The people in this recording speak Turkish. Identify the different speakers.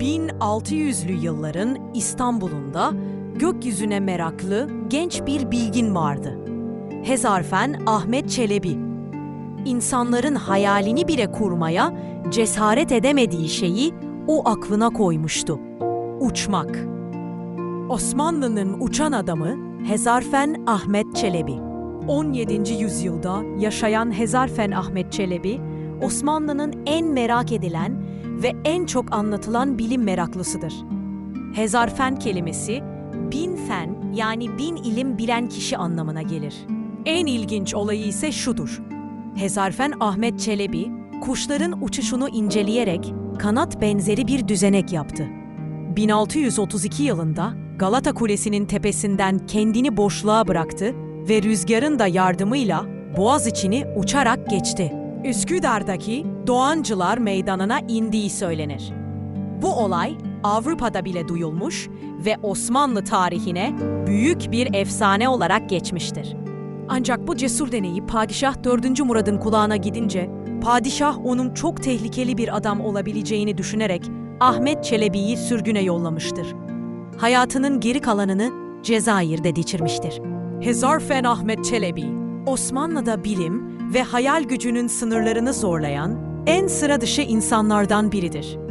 Speaker 1: 1600'lü yılların İstanbul'unda gökyüzüne meraklı genç bir bilgin vardı. Hezarfen Ahmet Çelebi. İnsanların hayalini bile kurmaya cesaret edemediği şeyi o aklına koymuştu. Uçmak. Osmanlı'nın uçan adamı Hezarfen Ahmet Çelebi. 17. yüzyılda yaşayan Hezarfen Ahmet Çelebi, Osmanlı'nın en merak edilen ve en çok anlatılan bilim meraklısıdır. Hezarfen kelimesi bin fen yani bin ilim bilen kişi anlamına gelir. En ilginç olayı ise şudur. Hezarfen Ahmet Çelebi, kuşların uçuşunu inceleyerek kanat benzeri bir düzenek yaptı. 1632 yılında Galata Kulesi'nin tepesinden kendini boşluğa bıraktı ve rüzgarın da yardımıyla Boğaz içini uçarak geçti. Üsküdar'daki Doğancılar Meydanı'na indiği söylenir. Bu olay Avrupa'da bile duyulmuş ve Osmanlı tarihine büyük bir efsane olarak geçmiştir. Ancak bu cesur deneyi Padişah 4. Murad'ın kulağına gidince, padişah onun çok tehlikeli bir adam olabileceğini düşünerek Ahmet Çelebi'yi sürgüne yollamıştır. Hayatının geri kalanını Cezayir'de geçirmiştir. Hezarfen Ahmet Çelebi, Osmanlı'da bilim ve hayal gücünün sınırlarını zorlayan en sıra dışı insanlardan biridir.